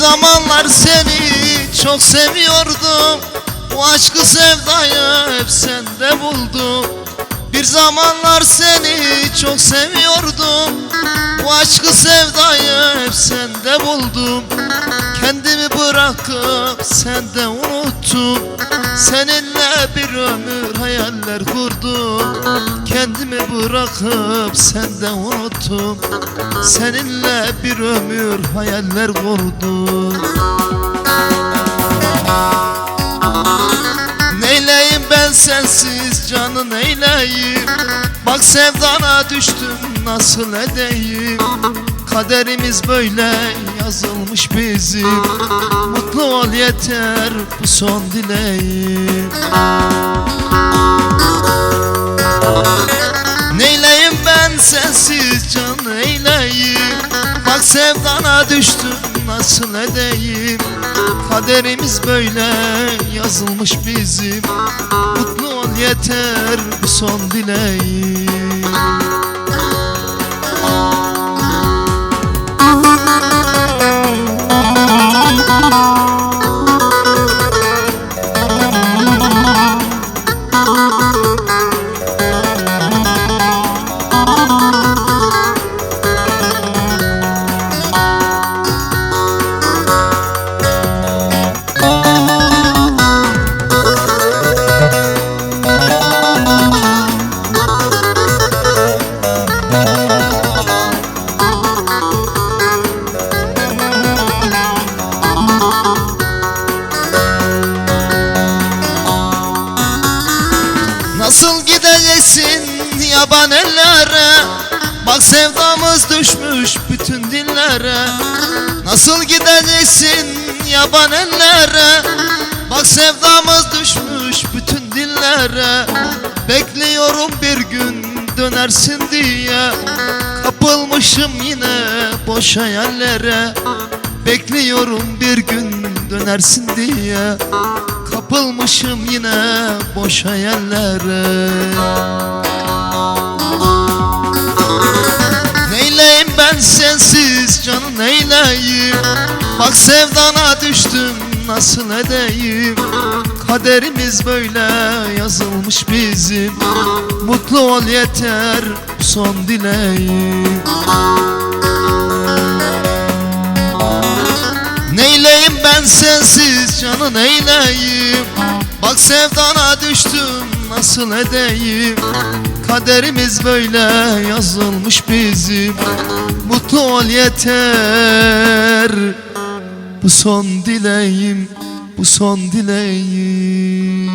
zamanlar seni çok seviyordum. Bu aşkı sevdayı hep sende buldum. Bir zamanlar seni çok seviyordum aşkı sevdayı hep sende buldum. Kendimi bırakıp sende unuttum Seninle bir ömür hayaller kurdum. Kendimi bırakıp sende unuttum Seninle bir ömür hayaller kurdum. Neyleyim ben sensiz canı neyleyim Bak sevdana düştüm nasıl edeyim? Kaderimiz böyle yazılmış bizim. Mutlu ol yeter bu son dileğim. Neyleyim ben sensiz can neyleyim Bak sevdana düştüm nasıl edeyim? Kaderimiz böyle yazılmış bizim. Mutlu ol yeter bu son dileğim Nasıl gideceksin yaban ellere? Bak sevdamız düşmüş bütün dillere. Nasıl gideceksin yaban ellere? Bak sevdamız düşmüş bütün dillere. Bekliyorum bir gün dönersin diye. Kapılmışım yine boş hayallere. Bekliyorum bir gün dönersin diye Kapılmışım yine boş hayallere Neyleyim ben sensiz canım neyleyim? Bak sevdana düştüm nasıl edeyim? Kaderimiz böyle yazılmış bizim. Mutlu ol yeter son dileğim Neyleyim ben sensiz canı neyleyim Bak sevdana düştüm nasıl edeyim? Kaderimiz böyle yazılmış bizim. Mutlu ol yeter. Bu son dileğim Bu son dileğim